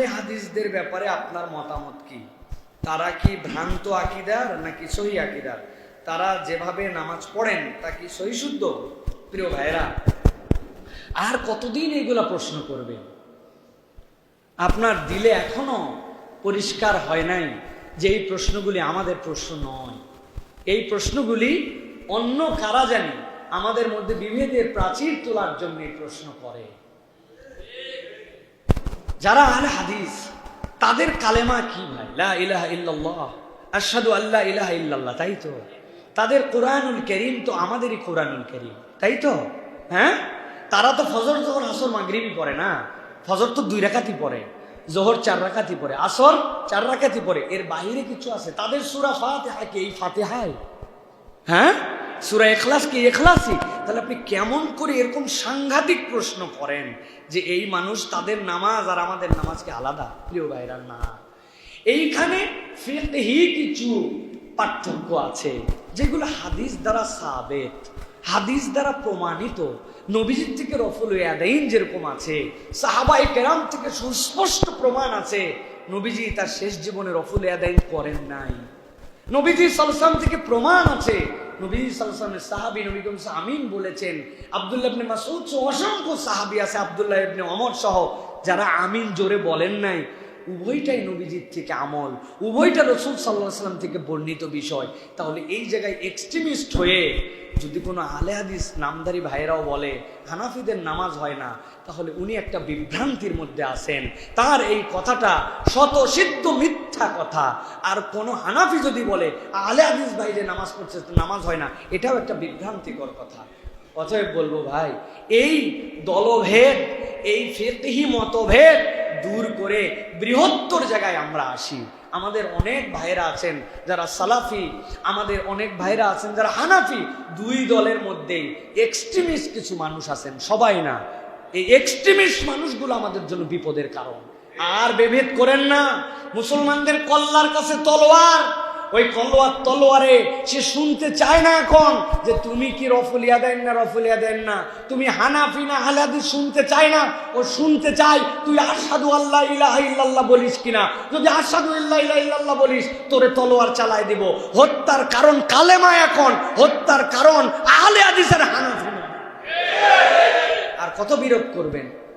আহলে হাদিসদের ব্যাপারে আপনার মতামত কি? তারা কি ভ্রান্ত আকিদার নাকি সহি আকিদার? তারা যেভাবে নামাজ পড়েন, তা কি সহি শুদ্ধ? প্রিয় ভাইরা আর কতদিন এগুলা প্রশ্ন করবে? আপনার দিলে এখনও পরিষ্কার হয় নাই যে এই প্রশ্নগুলি আমাদের প্রশ্ন নয়। এই প্রশ্নগুলি অন্য কারা জানি? আমাদের মধ্যে বিভেদের প্রাচীর তোলার জন্য প্রশ্ন করে। যারা আল হাদিস, তাদের কালেমা কি ভাই? লা ইলাহা ইল্লাল্লাহ আল্লাহ ইলাহা ইল্লাল্লাহ, তাই তো? তাদের কোরআনুল করিম তো আমাদেরই কোরআনুল করিম, তাই তো? হ্যাঁ? তারা তো ফজর যখন আসর, মাগরিবই পড়ে না? ফজর তো দুই রাকাতই পড়ে, জোহর চার রাকাতই পড়ে, আসর চার রাকাতই পড়ে। এর বাহিরে কিছু আছে? তাদের সুরা ফাতেহা কি? এই ফাতেহায়? হ্যাঁ? সুরা এখলাস কি এখলাসই তাহলে আপনি কেমন করে এরকম সাংঘাতিক প্রশ্ন করেন যে এই মানুষ তাদের নামাজ আর আমাদের নামাজকে আলাদা? প্রিয় ভাইরা, না। এইখানে কিছু পার্থক্য আছে, যেগুলো হাদিস দ্বারা সাবেত, হাদিস দ্বারা প্রমাণিত। নবীজির থেকে রফুল ইয়াদাইন যেরকম আছে সাহাবাই কেরাম থেকে সুস্পষ্ট প্রমাণ আছে, নবীজি তার শেষ জীবনে রফুল ইয়াদাইন করেন নাই। নবীজি সালসাম থেকে প্রমাণ আছে নবী আমিন বলেছেন, আব্দুল্লাহ সহ অসংখ্য সাহাবি আছে, আব্দুল্লাহ ইবনে অমর সহ, যারা আমিন জোরে বলেন নাই। উভয়টাই নবীজির থেকে আমল, উভয়টা রসুল সাল্লাহ সাল্লাম থেকে বর্ণিত বিষয়। তাহলে এই জায়গায় এক্সট্রিমিস্ট হয়ে যদি কোনো আলে হাদিস নামদারি ভাইয়েরাও বলে, হানাফিদের নামাজ হয় না, তাহলে উনি একটা বিভ্রান্তির মধ্যে আছেন। তার এই কথাটা শত সিদ্ধ মিথ্যা কথা। আর কোনো হানাফি যদি বলে, আলে হাদিস ভাই যে নামাজ পড়ছে, নামাজ হয় না, এটাও একটা বিভ্রান্তিকর কথা। অতএব বলব ভাই, এই দলভেদ, এই ফেতহি মতভেদ দূর করে বৃহত্তর জায়গায় আমরা আসি। আমাদের অনেক ভাইরা আছেন যারা সালাফি, আমাদের অনেক ভাইরা আছেন যারা হানাফি। দুই দলের মধ্যেই এক্সট্রিমিস্ট কিছু মানুষ আছেন, সবাই না। এই এক্সট্রিমিস্ট মানুষগুলো আমাদের জন্য বিপদের কারণ। আর বেভেদ করেন না। মুসলমানদের কল্লার কাছে তলোয়ার। ওই কলোয়ার তলোয়ারে সে শুনতে চায় না এখন যে তুমি কি রফুলিয়া দেন না রফুলিয়া দেন না? তুমি হানাফি না হালাদি শুনতে চায় না? ও শুনতে চায় তুই আসাদু আল্লাহ ইলাহা ইল্লাল্লাহ বলিস কিনা? যদি আসাদু ইল্লাহ ইলাহা ইল্লাল্লাহ বলিস, তোরে তলোয়ার চালায় দিব। হত্যার কারণ কালেমা এখন, হত্যার কারণ আহলে হাদিসের হানাফি না। আর কত বিরোধ করবেন?